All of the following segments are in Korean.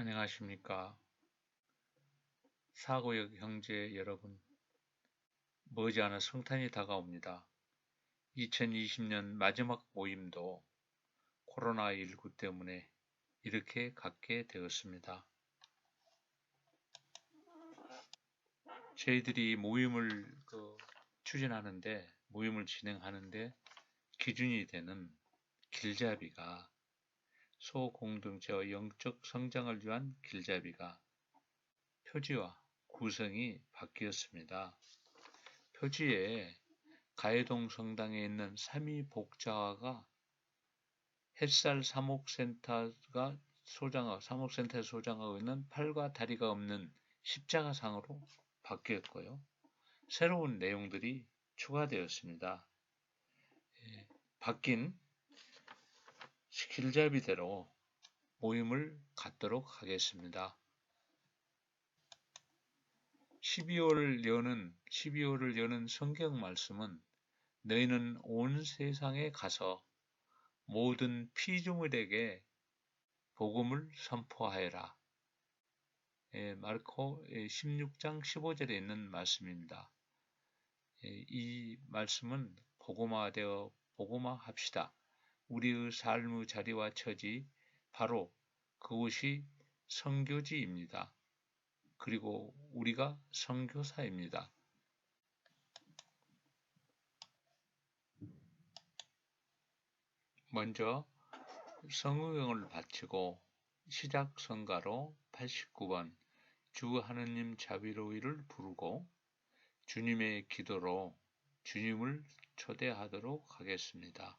안녕하십니까. 사고역 형제 여러분. 머지않아 성탄이 다가옵니다. 2020년 마지막 모임도 코로나19 때문에 이렇게 갖게 되었습니다. 저희들이 모임을 그 추진하는데, 모임을 진행하는데 기준이 되는 길잡이가 소공동체와 영적 성장을 위한 길잡이가 표지와 구성이 바뀌었습니다. 표지에 가해동 성당에 있는 삼위복자가 햇살 사목센터가 소장하고 사목센터에 소장하고 있는 팔과 다리가 없는 십자가상으로 바뀌었고요. 새로운 내용들이 추가되었습니다. 예, 바뀐 길잡이대로 모임을 갖도록 하겠습니다. 12월 여는 12월을 여는 성경 말씀은 너희는 온 세상에 가서 모든 피조물에게 복음을 선포하여라. 예, 마르코 16장 15절에 있는 말씀입니다. 예, 이 말씀은 복음화되어 복음화합시다. 우리의 삶의 자리와 처지, 바로 그곳이 성교지입니다. 그리고 우리가 성교사입니다. 먼저 성의형을 바치고 시작 성가로 89번 주 하느님 자비로이를 부르고 주님의 기도로 주님을 초대하도록 하겠습니다.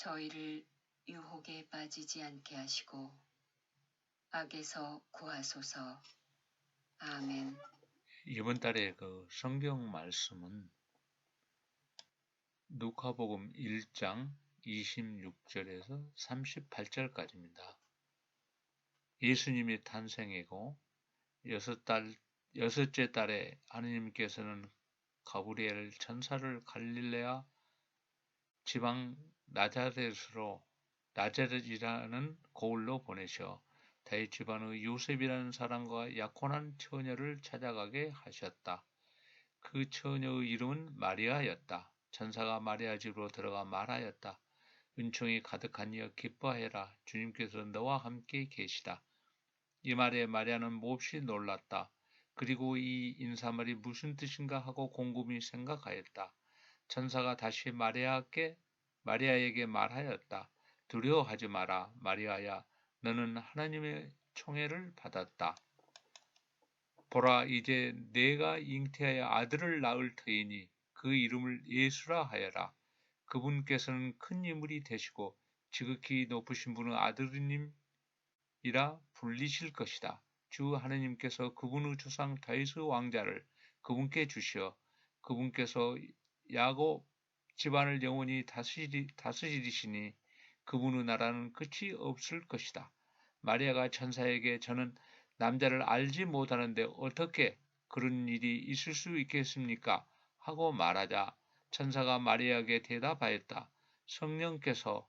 저희를 유혹에 빠지지 않게 하시고 악에서 구하소서. 아멘. 이번 달에 그 성경 말씀은 누카복음 1장 26절에서 38절까지입니다. 예수님이 탄생이고 여섯 달 여섯째 달에 하느님께서는 가브리엘 천사를 갈릴레아 지방 나자렛으로 나자렛이라는 고을로 보내셔 다윗 집안의 요셉이라는 사람과 약혼한 처녀를 찾아가게 하셨다. 그 처녀의 이름은 마리아였다. 천사가 마리아 집으로 들어가 말하였다. 은총이 가득한 이여 기뻐해라. 주님께서 너와 함께 계시다. 이 말에 마리아는 몹시 놀랐다. 그리고 이 인사말이 무슨 뜻인가 하고 곰곰이 생각하였다. 천사가 다시 마리아께 마리아에게 말하였다. 두려워하지 마라. 마리아야, 너는 하나님의 총애를 받았다. 보라, 이제 내가 잉태하여 아들을 낳을 터이니 그 이름을 예수라 하여라. 그분께서는 큰 인물이 되시고 지극히 높으신 분의 아들님이라 불리실 것이다. 주 하느님께서 그분의 조상 다윗의 왕자를 그분께 주시어 그분께서 야곱 집안을 영원히 다스리, 다스리시니 그분의 나라는 끝이 없을 것이다. 마리아가 천사에게 저는 남자를 알지 못하는데 어떻게 그런 일이 있을 수 있겠습니까? 하고 말하자 천사가 마리아에게 대답하였다. 성령께서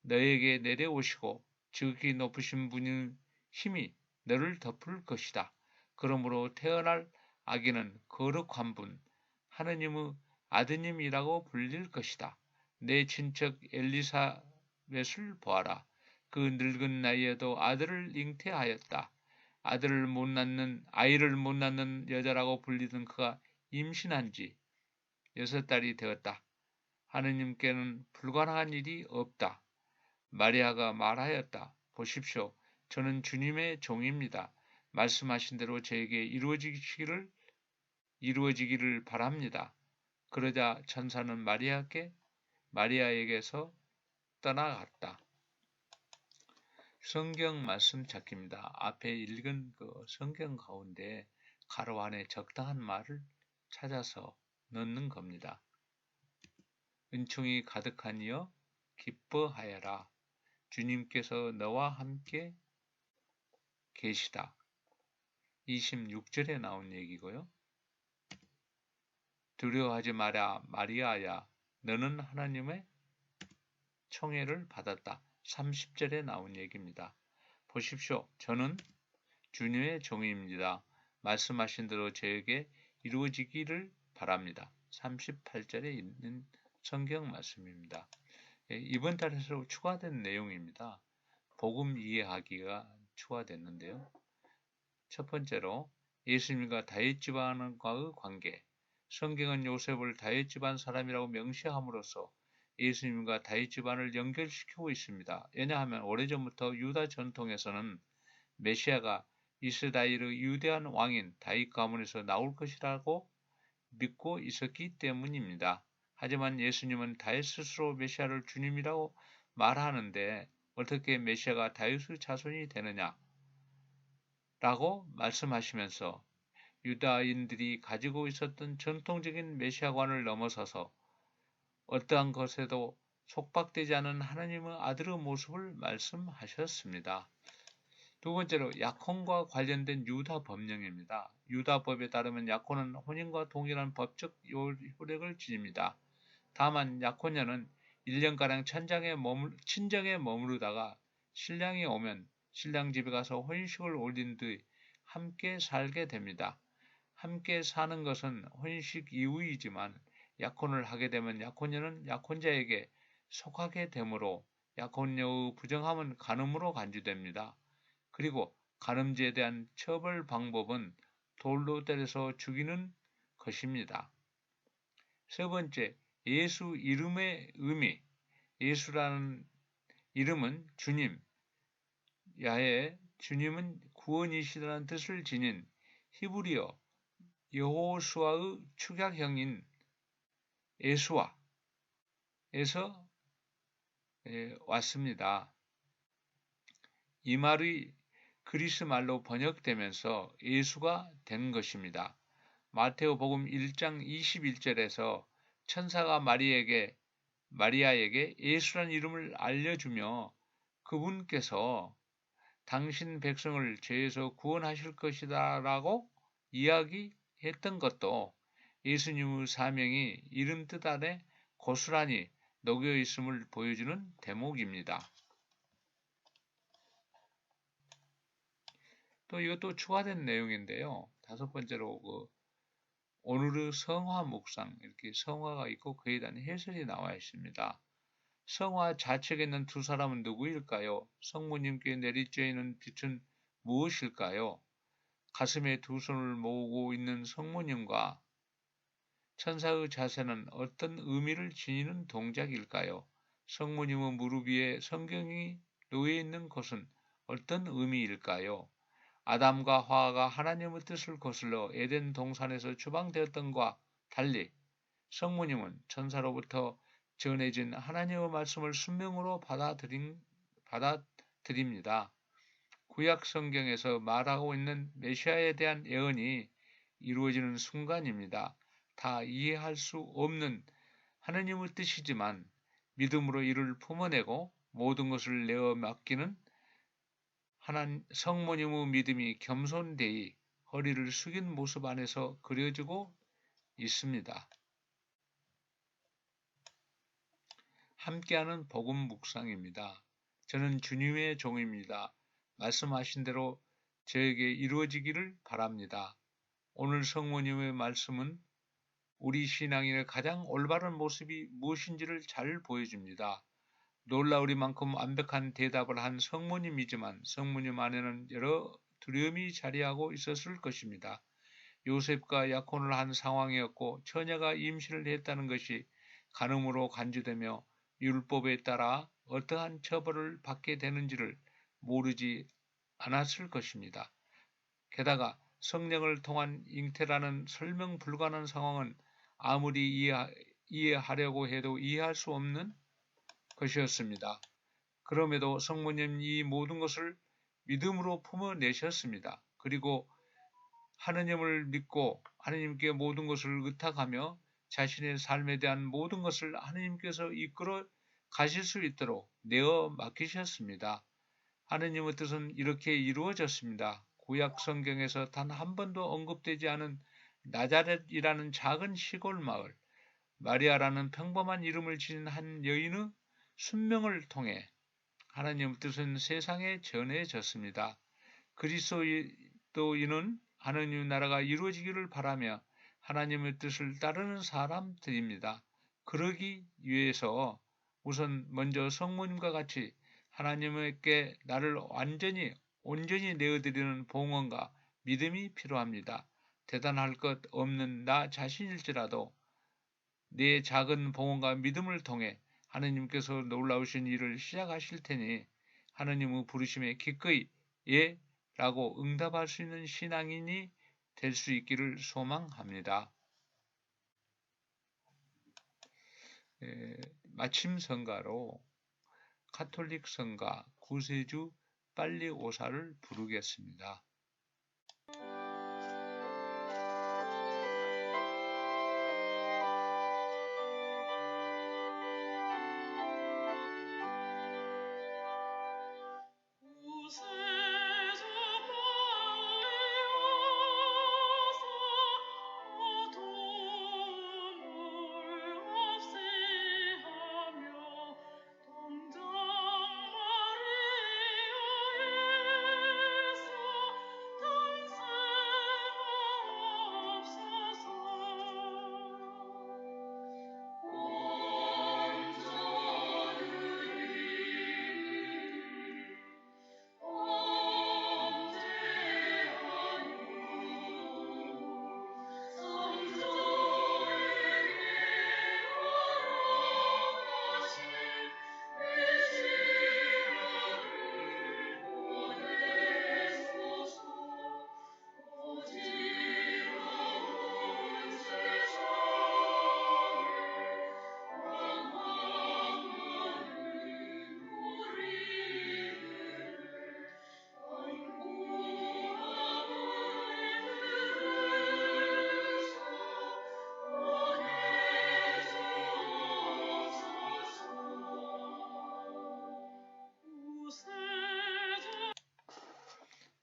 너에게 내려오시고 지극히 높으신 분의 힘이 너를 덮을 것이다. 그러므로 태어날 아기는 거룩한 분, 하느님의 아드님이라고 불릴 것이다. 내 친척 엘리사벳을 보아라. 그 늙은 나이에도 아들을 잉태하였다. 아들을 못 낳는 아이를 못 낳는 여자라고 불리던 그가 임신한 지 여섯 달이 되었다. 하느님께는 불가능한 일이 없다. 마리아가 말하였다. 보십시오. 저는 주님의 종입니다. 말씀하신 대로 저에게 이루어지기를 이루어지기를 바랍니다. 그러자 천사는 마리아께 마리아에게서 떠나갔다. 성경 말씀 찾기입니다. 앞에 읽은 그 성경 가운데 가로 안에 적당한 말을 찾아서 넣는 겁니다. 은총이 가득하니여 기뻐하여라. 주님께서 너와 함께 계시다. 26절에 나온 얘기고요. 두려워하지 마라 마리아야 너는 하나님의 총애를 받았다. 30절에 나온 얘기입니다. 보십시오. 저는 주님의 종입니다. 말씀하신 대로 저에게 이루어지기를 바랍니다. 38절에 있는 성경 말씀입니다. 예, 이번 달에서 추가된 내용입니다. 복음 이해하기가 추가됐는데요. 첫 번째로 예수님과 다윗 집안과의 관계. 성경은 요셉을 다윗 집안 사람이라고 명시함으로써 예수님과 다윗 집안을 연결시키고 있습니다. 왜냐하면 오래전부터 유다 전통에서는 메시아가 이스라엘의 유대한 왕인 다윗 가문에서 나올 것이라고 믿고 있었기 때문입니다. 하지만 예수님은 다윗 스스로 메시아를 주님이라고 말하는데 어떻게 메시아가 다윗의 자손이 되느냐? 라고 말씀하시면서 유다인들이 가지고 있었던 전통적인 메시아관을 넘어서서 어떠한 것에도 속박되지 않은 하나님의 아들의 모습을 말씀하셨습니다. 두 번째로 약혼과 관련된 유다 법령입니다. 유다법에 따르면 약혼은 혼인과 동일한 법적 효력을 지닙니다. 다만 약혼녀는 1년가량 천장에 머물, 친정에 머무르다가 신랑이 오면 신랑 집에 가서 혼식을 올린 뒤 함께 살게 됩니다. 함께 사는 것은 혼식 이후이지만 약혼을 하게 되면 약혼녀는 약혼자에게 속하게 되므로 약혼녀의 부정함은 간음으로 간주됩니다. 그리고 간음죄에 대한 처벌 방법은 돌로 때려서 죽이는 것입니다. 세 번째, 예수 이름의 의미. 예수라는 이름은 주님, 야해 주님은 구원이시라는 뜻을 지닌 히브리어 여호수아의 축약형인 에수아에서 예, 왔습니다. 이 말이 그리스 말로 번역되면서 예수가 된 것입니다. 마테오 복음 1장 21절에서 천사가 마리에게 마리아에게 예수란 이름을 알려주며 그분께서 당신 백성을 죄에서 구원하실 것이다 라고 이야기 했던 것도 예수님의 사명이 이름 뜻 안에 고스란히 녹여 있음을 보여주는 대목입니다. 또 이것도 추가된 내용인데요. 다섯 번째로 그 오늘의 성화 묵상 이렇게 성화가 있고 그에 대한 해설이 나와 있습니다. 성화 좌측에 있는 두 사람은 누구일까요? 성모님께 내리쬐는 빛은 무엇일까요? 가슴에 두 손을 모으고 있는 성모님과 천사의 자세는 어떤 의미를 지니는 동작일까요? 성모님의 무릎 위에 성경이 놓여 있는 것은 어떤 의미일까요? 아담과 화가 하나님의 뜻을 거슬러 에덴 동산에서 추방되었던과 달리 성모님은 천사로부터 전해진 하나님의 말씀을 순명으로 받아들인, 받아들입니다. 구약 성경에서 말하고 있는 메시아에 대한 예언이 이루어지는 순간입니다. 다 이해할 수 없는 하느님의 뜻이지만 믿음으로 이를 품어내고 모든 것을 내어 맡기는 하나님 성모님의 믿음이 겸손되이 허리를 숙인 모습 안에서 그려지고 있습니다. 함께하는 복음 묵상입니다. 저는 주님의 종입니다. 말씀하신 대로 저에게 이루어지기를 바랍니다. 오늘 성모님의 말씀은 우리 신앙인의 가장 올바른 모습이 무엇인지를 잘 보여줍니다. 놀라우리만큼 완벽한 대답을 한 성모님이지만 성모님 안에는 여러 두려움이 자리하고 있었을 것입니다. 요셉과 약혼을 한 상황이었고 처녀가 임신을 했다는 것이 간음으로 간주되며 율법에 따라 어떠한 처벌을 받게 되는지를 모르지 않았을 것입니다. 게다가 성령을 통한 잉태라는 설명 불가능한 상황은 아무리 이해, 하려고 해도 이해할 수 없는 것이었습니다. 그럼에도 성모님 이 모든 것을 믿음으로 품어내셨습니다. 그리고 하느님을 믿고 하느님께 모든 것을 의탁하며 자신의 삶에 대한 모든 것을 하느님께서 이끌어 가실 수 있도록 내어 맡기셨습니다. 하느님의 뜻은 이렇게 이루어졌습니다. 구약 성경에서 단 한 번도 언급되지 않은 나자렛이라는 작은 시골 마을, 마리아라는 평범한 이름을 지닌 한 여인의 순명을 통해 하나님의 뜻은 세상에 전해졌습니다. 그리스도인은 하느님 나라가 이루어지기를 바라며 하나님의 뜻을 따르는 사람들입니다. 그러기 위해서 우선 먼저 성모님과 같이 하나님께 나를 완전히 온전히 내어드리는 봉헌과 믿음이 필요합니다. 대단할 것 없는 나 자신일지라도 내 작은 봉헌과 믿음을 통해 하느님께서 놀라우신 일을 시작하실 테니 하느님의 부르심에 기꺼이 예 라고 응답할 수 있는 신앙인이 될 수 있기를 소망합니다. 에, 마침 성가로 카톨릭 성가 구세주 빨리 오사를 부르겠습니다.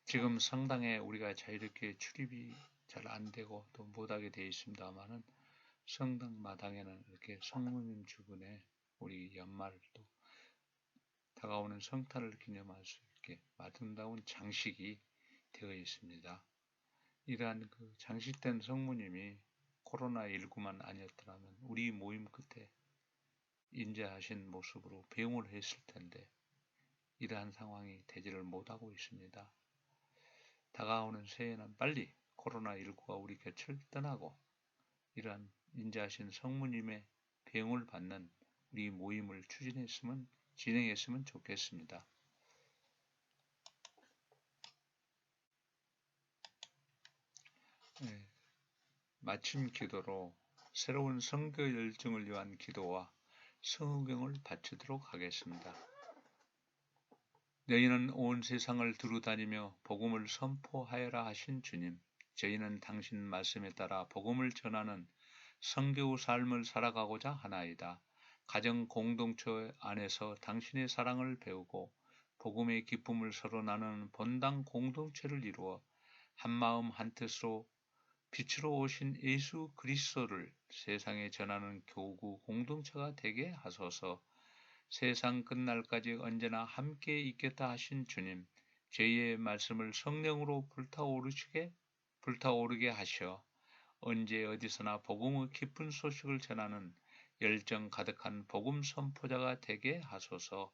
지금 성당에 우리가 자유롭게 출입이 잘 안되고 또 못하게 되어 있습니다만은 성당 마당에는 이렇게 성모님 주변에 우리 연말도 다가오는 성탄을 기념할 수 있게 아름다운 장식이 되어 있습니다. 이러한 그 장식된 성모님이 코로나19만 아니었더라면 우리 모임 끝에 인재하신 모습으로 배웅을 했을 텐데 이러한 상황이 되지를 못하고 있습니다. 다가오는 새해는 빨리 코로나19가 우리 곁을 떠나고 이러한 인자하신 성모님의 병을 받는 우리 모임을 추진했으면 진행했으면 좋겠습니다. 네, 마침 기도로 새로운 선거 열정을 위한 기도와 성경을 바치도록 하겠습니다. 너희는 온 세상을 두루다니며 복음을 선포하여라 하신 주님, 저희는 당신 말씀에 따라 복음을 전하는 성교우 삶을 살아가고자 하나이다. 가정 공동체 안에서 당신의 사랑을 배우고 복음의 기쁨을 서로 나누는 본당 공동체를 이루어 한마음 한뜻으로 빛으로 오신 예수 그리스도를 세상에 전하는 교구 공동체가 되게 하소서. 세상 끝날까지 언제나 함께 있겠다 하신 주님, 죄의 말씀을 성령으로 불타오르시게 불타오르게 하셔 언제 어디서나 복음의 깊은 소식을 전하는 열정 가득한 복음 선포자가 되게 하소서.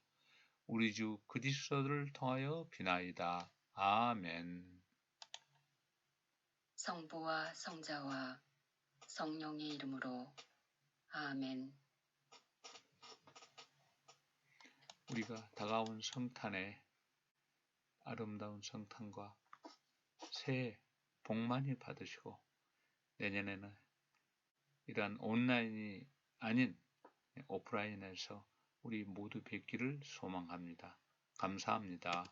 우리 주 그리스도를 통하여 비나이다. 아멘. 성부와 성자와 성령의 이름으로 아멘. 우리가 다가온 성탄에 아름다운 성탄과 새해 복 많이 받으시고 내년에는 이러한 온라인이 아닌 오프라인에서 우리 모두 뵙기를 소망합니다. 감사합니다.